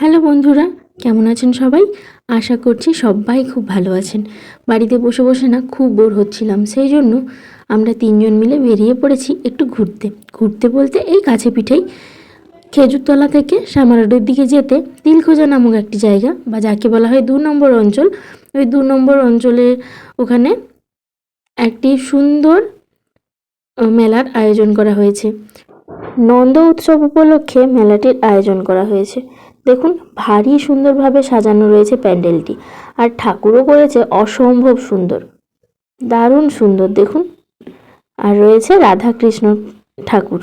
Hello বন্ধুরা, কেমন আছেন সবাই? আশা করছি সবাই খুব ভালো আছেন। বাড়িতে বসে বসে না খুব বোর হচ্ছিলাম, সেই জন্য আমরা তিনজন মিলে বেরিয়ে পড়েছি একটু ঘুরতে। ঘুরতে বলতে এই কাছে পিঠেই খেজুরতলা থেকে শ্যামারোডের দিকে যেতে তিলখোজা নামক একটি জায়গা বা যাকে বলা হয় দু নম্বর অঞ্চল। ওই দু নম্বর অঞ্চলের ওখানে একটি সুন্দর মেলার আয়োজন করা হয়েছে। নন্দ উৎসব উপলক্ষে মেলাটির আয়োজন করা হয়েছে। দেখুন, ভারী সুন্দরভাবে সাজানো রয়েছে প্যান্ডেলটি। আর ঠাকুরও করেছে অসম্ভব সুন্দর। দারুণ সুন্দর, দেখুন। আর রয়েছে রাধা কৃষ্ণ ঠাকুর।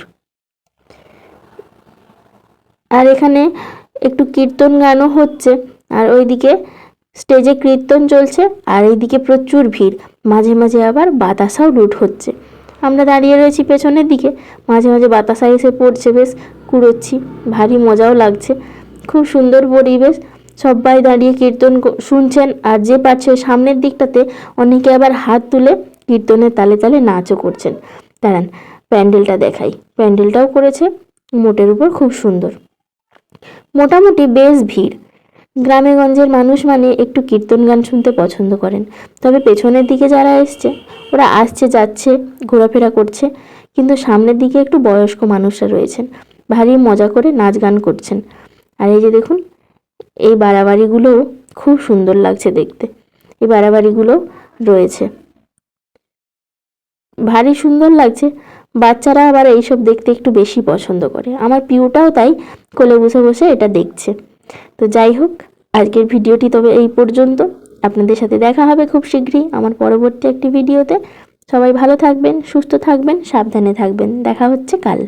আর এখানে একটু কীর্তন গানও হচ্ছে। আর ওইদিকে স্টেজে কীর্তন চলছে। আর এইদিকে প্রচুর ভিড়। মাঝে মাঝে আবার বাতাসাও লুট হচ্ছে। আমরা দাঁড়িয়ে রয়েছি পেছনের দিকে। মাঝে মাঝে বাতাসা এসে পড়ছে বেশ। কুড়োচ্ছি। ভারী মজাও লাগছে। খুব সুন্দর পরিবেশ। সবাই দাঁড়িয়ে কীর্তন শুনছেন আর যে পাচ্ছে সামনের দিকটাতে অনেকে আবার হাত তুলে কীর্তনের তালে তালে নাচও করছেন। দাঁড়ান, প্যান্ডেলটা দেখাই। প্যান্ডেলটাও করেছে, মোটের উপর খুব সুন্দর। মোটামুটি বেশ ভিড়। গ্রামে গঞ্জের মানুষ মানে একটু কীর্তন গান শুনতে পছন্দ করেন। তবে পেছনের দিকে যারা এসছে, ওরা আসছে, যাচ্ছে, ঘোরাফেরা করছে, কিন্তু সামনের দিকে একটু বয়স্ক মানুষরা রয়েছেন। ভারী মজা করে নাচ গান করছেন। আর এই যে দেখুন, এই বাড়াবাড়িগুলোও খুব সুন্দর লাগছে দেখতে। এই বাড়াবাড়িগুলো রয়েছে। ভারী সুন্দর লাগছে। বাচ্চারা আবার এইসব দেখতে একটু বেশি পছন্দ করে। আমার পিউটাও তাই কোলে বসে বসে এটা দেখছে। তো যাই হোক, আজকের ভিডিওটি তবে এই পর্যন্ত। আপনাদের সাথে দেখা হবে খুব শীঘ্রই আমার পরবর্তী একটি ভিডিওতে। সবাই ভালো থাকবেন, সুস্থ থাকবেন, সাবধানে থাকবেন। দেখা হচ্ছে কাল।